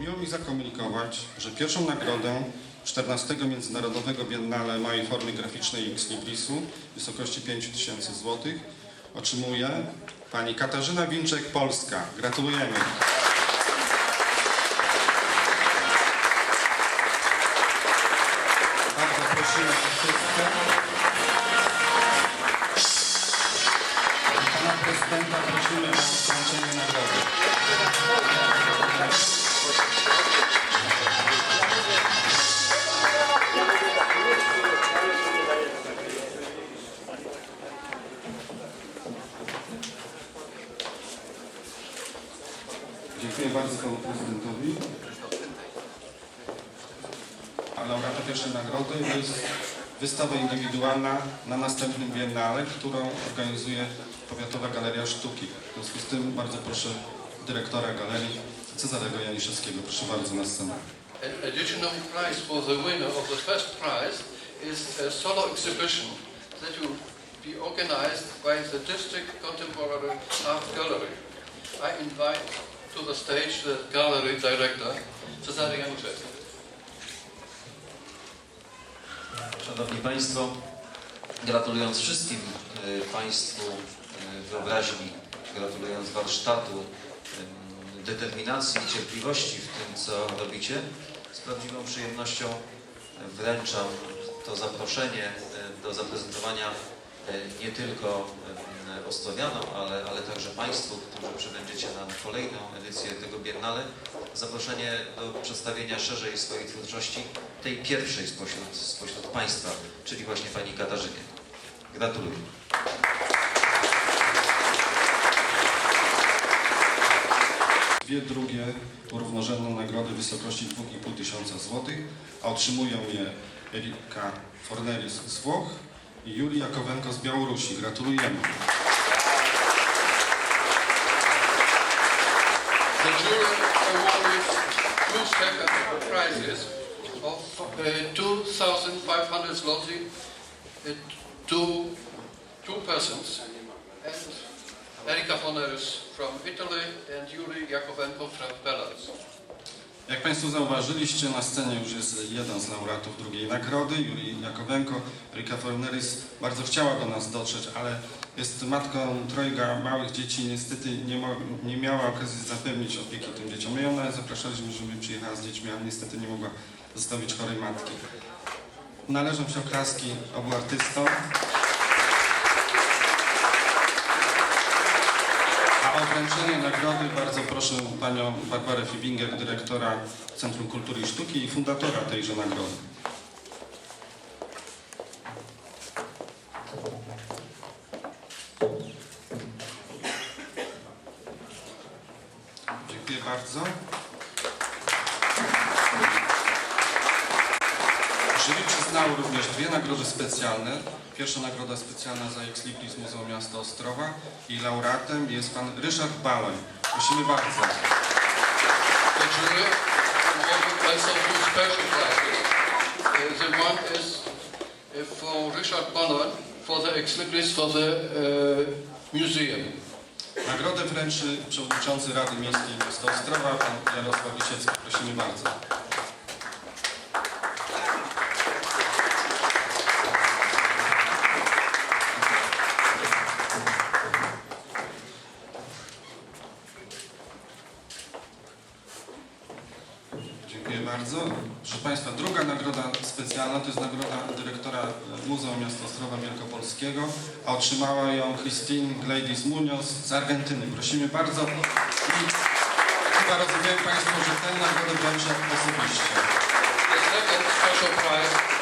Miło mi zakomunikować, że pierwszą nagrodę 14 Międzynarodowego Biennale Małej Formy Graficznej X Librisu w wysokości 5000 zł otrzymuje pani Katarzyna Winczek, Polska. Gratulujemy. Bardzo prosimy artystkę. Pana prezydenta prosimy o wręczenie nagrody. Dziękuję bardzo panu prezydentowi. A laureatem pierwszej nagrody jest wystawa indywidualna na następnym Biennale, którą organizuje Powiatowa Galeria Sztuki. W związku z tym bardzo proszę dyrektora galerii Cezarego Janiszewskiego. Proszę bardzo na scenę. An additional prize for the winner of the first prize is a solo exhibition that will be organized by the District Contemporary Art Gallery. I invite to the stage the gallery director, Cezary Januszewski. Szanowni Państwo, gratulując wszystkim y, Państwu y, wyobraźni, gratulując warsztatu, determinacji i cierpliwości w tym, co robicie, z prawdziwą przyjemnością wręczam to zaproszenie y, do zaprezentowania y, nie tylko y, Ostrowianom, ale, ale także Państwu, którzy przybędziecie na kolejną edycję tego Biennale, zaproszenie do przedstawienia szerzej swojej twórczości, tej pierwszej spośród, spośród Państwa, czyli właśnie Pani Katarzynie. Gratuluję. Dwie drugie równorzędne nagrody w wysokości 2,5 tysiąca złotych, a otrzymują je Erika Forneris z Włoch i Julia Kowenko z Białorusi. Gratulujemy. The jury awarded two prizes of uh, 2,500 zloty uh, to two persons, and Erika Foneris from Italy and Yuri Yakovenko from Belarus. Jak Państwo zauważyliście, na scenie już jest jeden z laureatów drugiej nagrody, Julii Jakowenko. Erika Forneris bardzo chciała do nas dotrzeć, ale jest matką trojga małych dzieci, niestety nie, nie miała okazji zapewnić opieki tym dzieciom. My ją nawet zapraszaliśmy, żeby przyjechała z dziećmi, ale niestety nie mogła zostawić chorej matki. Należą się oklaski obu artystom. A o wręczenie nagrody bardzo proszę panią Barbarę Fibinger, dyrektora Centrum Kultury i Sztuki i fundatora tejże nagrody. Dziękuję bardzo. Jury przyznało również dwie nagrody specjalne. Pierwsza nagroda specjalna za Ex Libris Muzeum Miasta Ostrowa i laureatem jest pan Ryszard Baloń. Prosimy bardzo. Two special. Uh, the one is uh, for Richard for the ex libris for the uh, museum. Nagrodę wręczy przewodniczący Rady Miejskiej Miasta Ostrowa, pan Jarosław Lisiecki. Prosimy bardzo. Dziękuję bardzo. Proszę Państwa, druga nagroda specjalna to jest nagroda dyrektora Muzeum Miasta Ostrowa Wielkopolskiego, a otrzymała ją Christine Gladys Munoz z Argentyny. Prosimy bardzo. I chyba rozumieją Państwo, że tę nagrodę wręczę osobiście. Second special prize